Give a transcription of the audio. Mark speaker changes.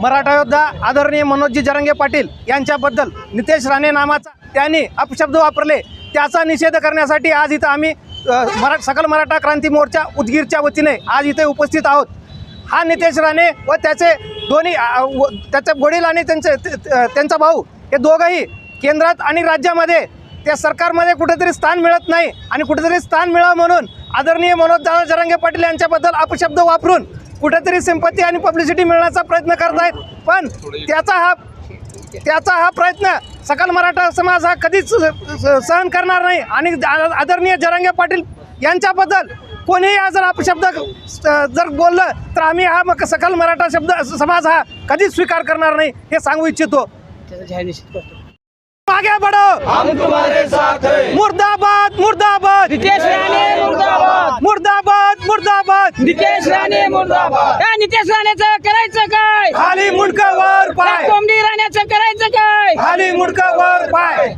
Speaker 1: मराठा योद्धा आदरणीय मनोजी जरंगे पाटील यांच्याबद्दल नितेश राणे नामाचा त्यांनी अपशब्द वापरले. त्याचा निषेध करण्यासाठी आज इथं आम्ही मरा सकल मराठा क्रांती मोर्चा उदगीरच्या वतीने आज इथे उपस्थित आहोत. हा नितेश राणे व त्याचे दोन्ही व- त्याचे वडील आणि त्यांचे ते- त्यांचा भाऊ हे दोघंही केंद्रात आणि राज्यामध्ये त्या सरकारमध्ये कुठेतरी स्थान मिळत नाही आणि कुठेतरी स्थान मिळावं म्हणून आदरणीय मनोज दादा जरांगे पाटील यांच्याबद्दल अपशब्द वापरून कुठेतरी सिंपत्ती आणि पब्लिसिटी मिळण्याचा प्रयत्न करत आहेत पण त्याचा हा त्याचा हा प्रयत्न सकल मराठा समाज हा कधीच सहन करणार नाही. आणि आदरणीय जरांगे पाटील यांच्याबद्दल कोणीही हा जर अपशब्द जर बोललं तर आम्ही हा मग सकल मराठा शब्द समाज हा कधीच स्वीकार करणार नाही हे सांगू इच्छितो.
Speaker 2: साथ हैं।
Speaker 3: मुर्दाबाद
Speaker 1: मुर्दाबाद. मुर्दाबाद.
Speaker 3: नितेश राणे मुर्दाबाद. काय नितेश राणेचं करायचं काय?
Speaker 1: खाली मुंडक वर पाय.
Speaker 3: कोंबडी राण्याचं करायचं काय?
Speaker 1: खाली मुंडक वर पाय.